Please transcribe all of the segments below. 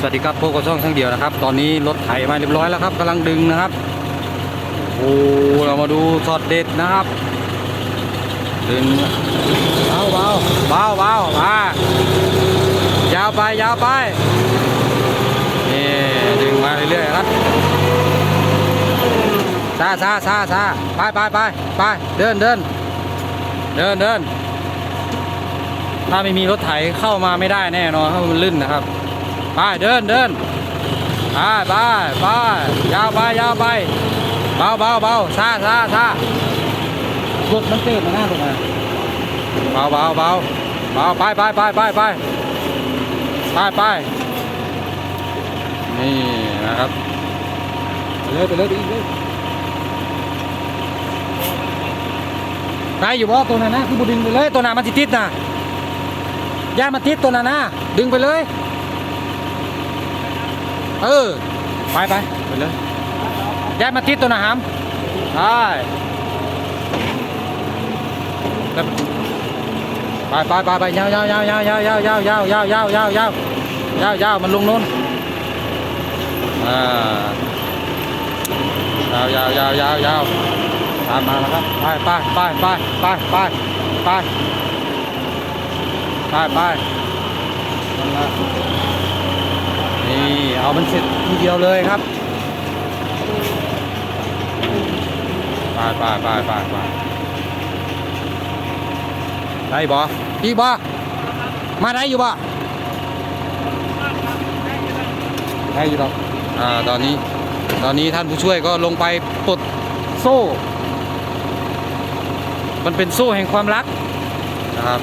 สวัสดีครับพวกกระช่องช่างเดียวนะครับ ตอนนี้รถไถมาเรียบร้อยแล้วครับกำลังดึงนะครับโอ้เรามาดูช็อตเด็ดนะครับดึงเบาเบาเบาเบามายาวไปยาวไปนี่ดึงมาเรื่อยๆครับซาซาซาซาไปไปไปไปเดินเดินเดินเดินถ้าไม่มีรถไถเข้ามาไม่ได้แน่นอนเพราะมันลื่นนะครับ ไปเดินเดินไปไปไปยาวไปยาวไปเบาเบาเบาซาซาซารถมันเต้นมาหน้าตรงไหนเบาเบาเบาเบาไปไปไปไปไปไปไปนี่นะครับไปเลยไปเลยไปอีกเลยได้อยู่บ่ตัวนั้นนะคือบุดึงไปเลยตัวนั้นมันติดติดนะย่ามันติดตัวนั้นนะดึงไปเลย เออ ไปไปไปเลยย้ายมาติดตัวนะฮามได้ไปไปไปไปยาวยาวยาวยาวยาวยาวยาวยาวยาวยาวยาวยาวยาวยาวมันลงนู้นอ่ายาวยาวยาวยาวยาวตามมาแล้วครับไปไปไปไปไปไปไปไปไป นี่เอามันเสร็จทีเดียวเลยครับไปไปไปไปไปได้บ่อีบ่มาได้อยู่บ่ได้อยู่หรอกอ่าตอนนี้ตอนนี้ท่านผู้ช่วยก็ลงไปปลดโซ่ มันเป็นโซ่แห่งความรักนะครับ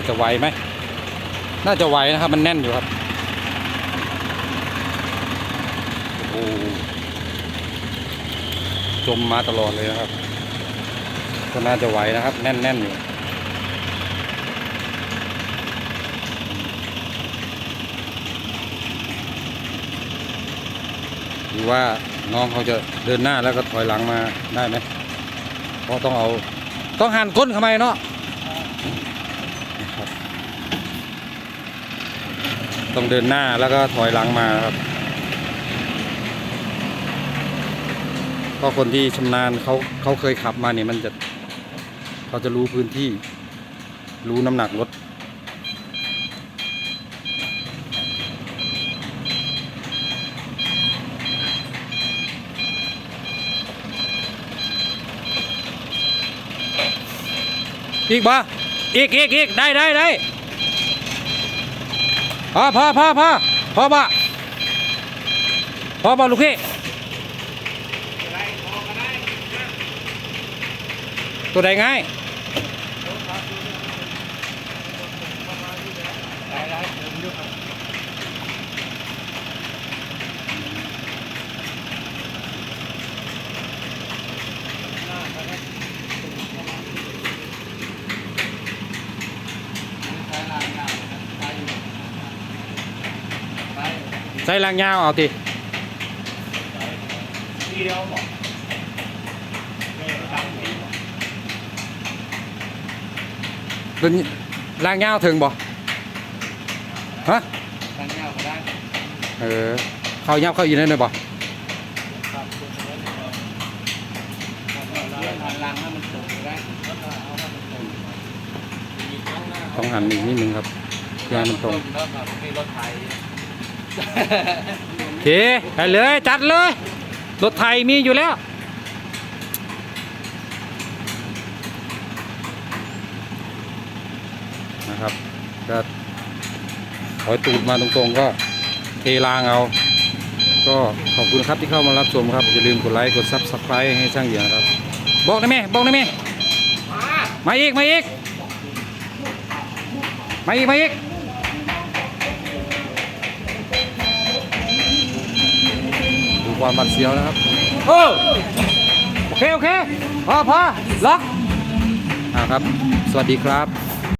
ว่าจะไหวไหม น่าจะไหวนะครับ มันแน่นอยู่ครับโอ้จมมาตลอดเลยนะครับ ก็น่าจะไหวนะครับ แน่นแน่นๆอยู่ดูว่าน้องเขาจะเดินหน้าแล้วก็ถอยหลังมาได้ไหมเพราะต้องเอา ต้องหันก้นเข้าไปเนาะนะครับ ต้องเดินหน้าแล้วก็ถอยหลังมาครับ ก็คนที่ชำนาญเขาเขาเคยขับมาเนี่ยมันจะเขาจะรู้พื้นที่ รู้น้ำหนักรถอีกบ่อีกอีกอีกได้ได้ได้ พอพอพอพอพอบ่พอบ่ลูกพี่ตัวใดง่าย ใส่ลางยาวเอาติทีเดียวบอกเป็นลางยาวถึงบ่ฮะทางเงาก็ได้เออเขายับเข้าอยู่นั่นเลยบ่ครับคุณเลื่องให้มันตรงได้เอาให้มันตรงต้องหันอีกนิดนึงครับเพื่อให้มันตรง โอเคไปเลยจัดเลย รถไทยมีอยู่แล้วนะครับก็ถอยตูดมาตรงๆก็เทรางเอา ก็ขอบคุณครับที่เข้ามารับชมครับ อย่าลืมกดไลค์กดซับสไครต์ให้ช่างเหยียงครับ บอกได้ไหมบอกได้ไหมมาอีก มาอีก มาอีก มาอีก ความหวาดเสียวนะครับเออโอเค โอเคพอพอล็อกอ่าครับ สวัสดีครับ